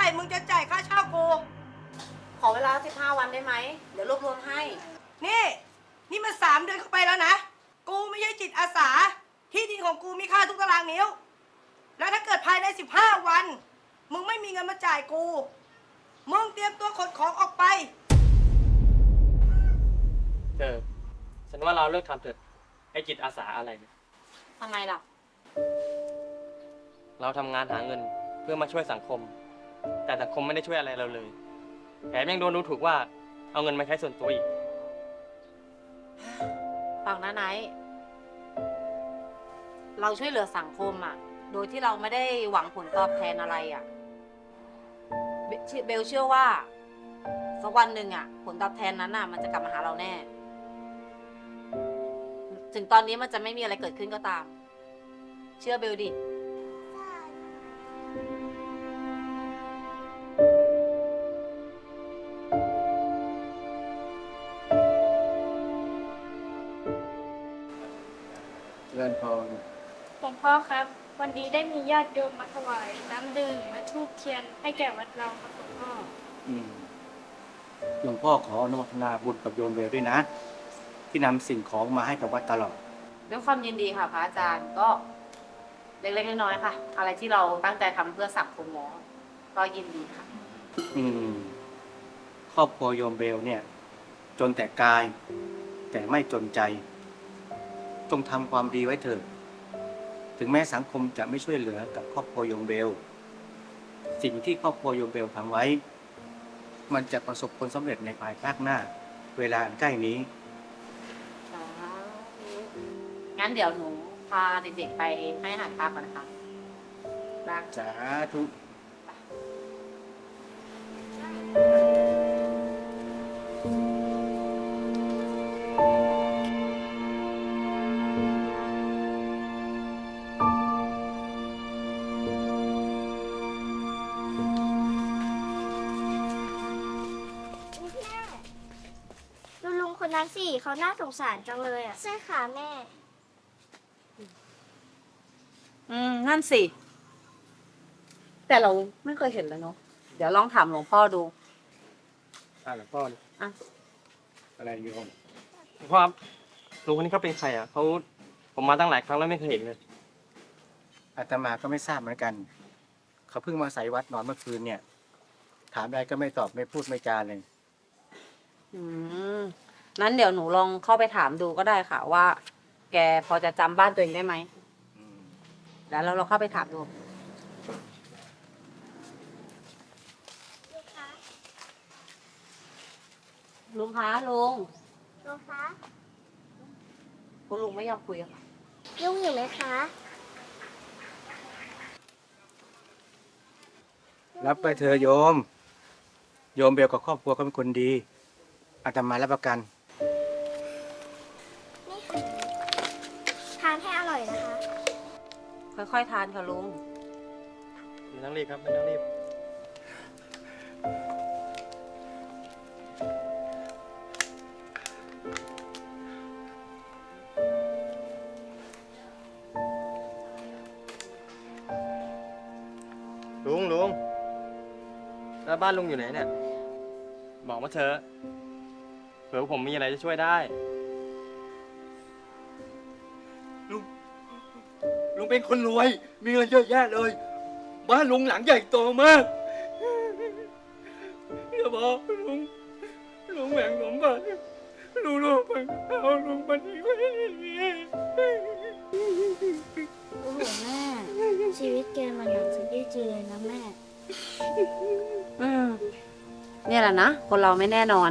เมื่อไหร่มึงจะจ่ายค่าเช่ากู ขอเวลา 15 วันได้ไหม เดี๋ยวรวบรวมให้ นี่ นี่มันสามเดือนเข้าไปแล้วนะ กูไม่ใช่จิตอาสา ที่ดินของกูมีค่าทุกตารางนิ้ว แล้วถ้าเกิดภายใน 15 วัน มึงไม่มีเงินมาจ่ายกู มึงเตรียมตัวขนของออกไปเออฉันว่าเราเลิกทำเถอะไอจิตอาสาอะไรเนี่ยทำไมล่ะ เราทำงานหาเงินเพื่อมาช่วยสังคม แต่สังคมไม่ได้ช่วยอะไรเราเลย แถมยังโดนดูถูกว่าเอาเงินมาใช้ส่วนตัวอีก ฟังนะไนท์เราช่วยเหลือสังคมอะ โดยที่เราไม่ได้หวังผลตอบแทนอะไรอะ เบเบลเชื่อว่าสักวันหนึ่งอะ ผลตอบแทนนั้นอะ มันจะกลับมาหาเราแน่ ถึงตอนนี้มันจะไม่มีอะไรเกิดขึ้นก็ตาม เชื่อเบลดิ พ่อครับ วันนี้ได้มีญาติโยมมาถวายน้ำดื่มและทูบเทียนให้แก่วัดเราครับหลวงพ่อ อืมหลวงพ่อขออนุโมทนาบุญกับโยมเบลด้วยนะ ที่นำสิ่งของมาให้กับวัดตลอด ด้วยความยินดีค่ะพระอาจารย์ก็เล็กๆน้อยๆค่ะ อะไรที่เราตั้งใจทำเพื่อสังคมเนาะก็ยินดีค่ะ อืม ครอบครัวโยมเบลเนี่ย จนแต่กาย แต่ไม่จนใจ จงทำความดีไว้เถิด ถึงแม้สังคมจะไม่ช่วยเหลือกับครอบครัวโยมเบล สิ่งที่ครอบครัวโยมเบลทำไว้ มันจะประสบผลสำเร็จในภายภาคหน้า เวลาอันใกล้นี้งั้นเดี๋ยวหนูพาเด็กๆไปให้อาหารปลาก่อนนะคะได้สาธุ สิเขาน่าสงสารจังเลยอะใช่ค่ะแม่ อืมนั่นสิ แต่เราไม่เคยเห็นเลยเนาะเดี๋ยวลองถามหลวงพ่อดู อ่าหลวงพ่ออะ อะไรโยมหลวงพ่อครับลุงคนนี้เขาเป็นใครอะเขาผมมาตั้งหลายครั้งแล้วไม่เคยเห็นเลยอาตมาก็ไม่ทราบเหมือนกัน เขาเพิ่งมาใส่วัดนอนเมื่อคืนเนี่ย ถามอะไรก็ไม่ตอบไม่พูดไม่จาเลย อืม นั้นเดี๋ยวหนูลองเข้าไปถามดูก็ได้ค่ะว่า แกพอจะจำบ้านตัวเองได้ไหม แล้วเราเราเข้าไปถามดูลุงคะลุงลุงคะคุณลุงไม่ยอมคุยอะค่ะยุ่งอยู่ไหมคะรับไปเธอะโยม โยมเบลกับครอบครัวเขาเป็นคนดีอาตมารับประกันนี่ ค่อยๆทานค่ะลุง ไม่ต้องรีบครับไม่ต้องรีบ ลุงลุงแล้วบ้านลุงอยู่ไหนเนี่ย บอกมาเถอะเผื่อผมมีอะไรจะช่วยได้ เป็นคนรวย มีเงินเยอะแยะเลย บ้านลุงหลังใหญ่โตมากอย่าบอกลุงลุงแบ่งสมบัติลุงลูกมันเอาลุงมาทิ้งไว้โอ้โหแม่ ชีวิตแกมันหนังสือยืดเจือนะแม่ อืมเนี่ยแหละนะ คนเราไม่แน่นอน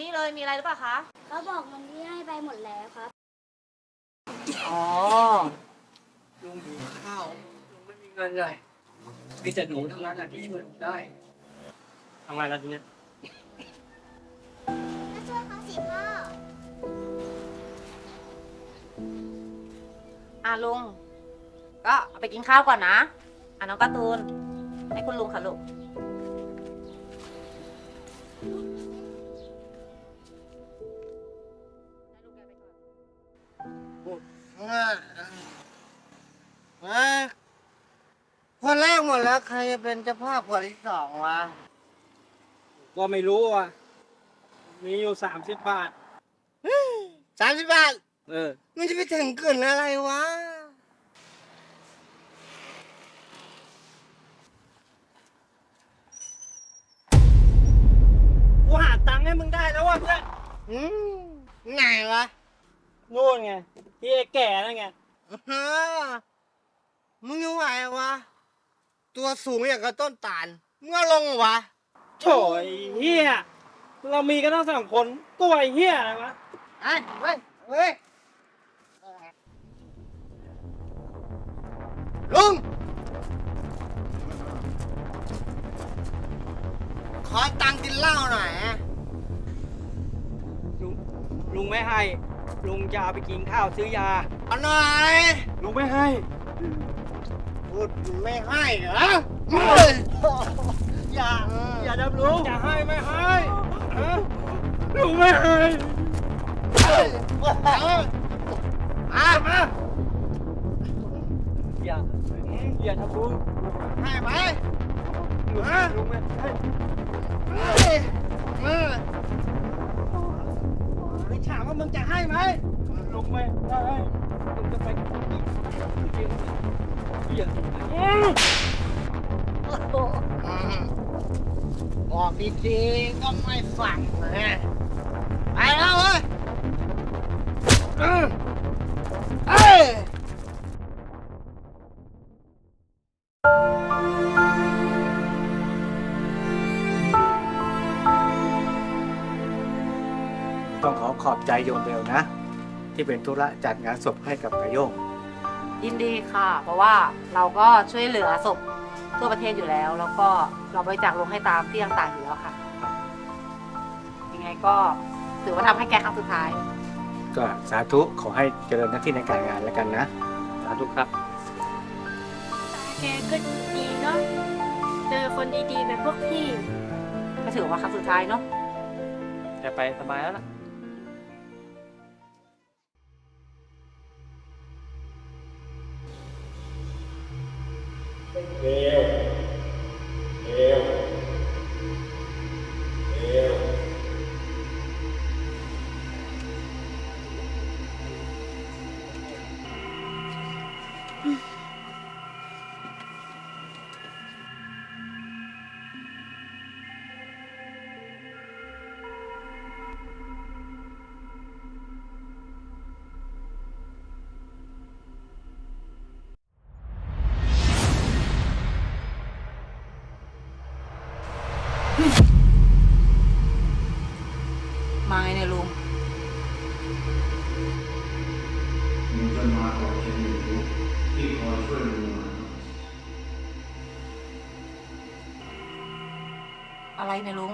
นี่เลยมีอะไรหรือเปล่าคะ เขาบอกมันที่ให้ไปหมดแล้วครับ อ๋อ ลุงหิวข้าวลุงไม่มีเงินเลยมีแต่หนูเท่านั้นนะที่ช่วยลุงได้ทำไงแล้วทีเนี้ยก็ช่วยเขาสิพ่อ อะลุง ก็เอาไปกินข้าวก่อนนะ อะน้องการ์ตูน ให้คุณลุงค่ะลูก คนแรกหมดแล้วใครจะเป็นเจ้าภาพคนที่สองวะ ก็ไม่รู้อะ มีอยู่สามสิบบาท สามสิบบาท เออ มันจะไปถึงเกินอะไรวะ กูหาตังค์ให้มึงได้แล้วว่ะเพื่อน อืมไหนวะ นู่นไงที่ไอ้แก่นั่นไงฮะมึงยังไหววะ ตัวสูงอย่างกับต้นตาลเมื่อลงเหรอวะ โถยเฮียเรามีกันทั้งสองคนตัวไอ้เฮียอะไรวะ ไอ้เว้ยเว้ยลุง ขอตังค์กินเหล้าหน่อยอะลุงลุงไม่ให้ ลุงจะเอาไปกินข้าวซื้อยา เอาหน่อยลุงไม่ให้ พูดไม่ให้เหรอเฮ้ยอย่าอย่าดับลุงจะให้ไม่ให้ฮะลุงไม่ให้เอามาอย่าอย่าทำลุงให้ไหมลุงฮะลุงไม่ให้เฮ้ยมา ไอ้ถามว่ามึงจะให้ไหมลงไม่ให้ลุงจะไปกินเฮียนบอกดีๆก็ไม่ฟังเลย ขอขอบใจโยมเบลนะ ที่เป็นธุระจัดงานศพให้กับกระโยงยินดีค่ะ เพราะว่าเราก็ช่วยเหลือศพทั่วประเทศอยู่แล้ว แล้วก็เราบริจาคลงให้ตามที่ต่างๆอยู่แล้วค่ะ ยังไงก็ถือว่าทำให้แกครั้งสุดท้าย ก็สาธุขอให้เจริญหน้าที่ในการงานแล้วกันนะ สาธุครับ แกก็ดีเนาะ เจอคนดีๆแบบพวกพี่ ก็ถือว่าครั้งสุดท้ายเนาะ จะไปสบายแล้วล่ะ มา มึงจะมาบอกฉันอยู่ที่คอยช่วยมึงมาอะไรเนี่ยลุง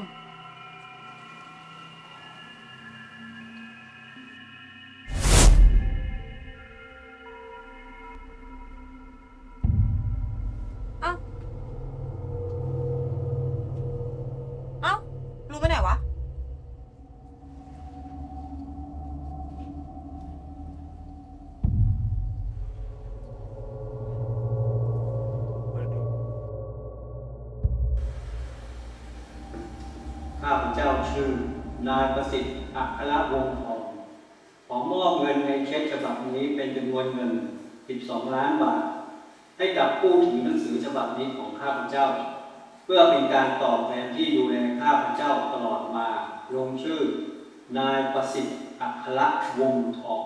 นายประสิทธิ์อัครวงศ์ทองขอมอบเงินในเช็คฉบับนี้เป็นจำนวนเงิน 12 ล้านบาท ให้กับผู้ถือหนังสือฉบับนี้ของข้าพเจ้า เพื่อเป็นการตอบแทนที่ดูแลข้าพเจ้าตลอดมา ลงชื่อ นายประสิทธิ์อัครวงศ์ทอง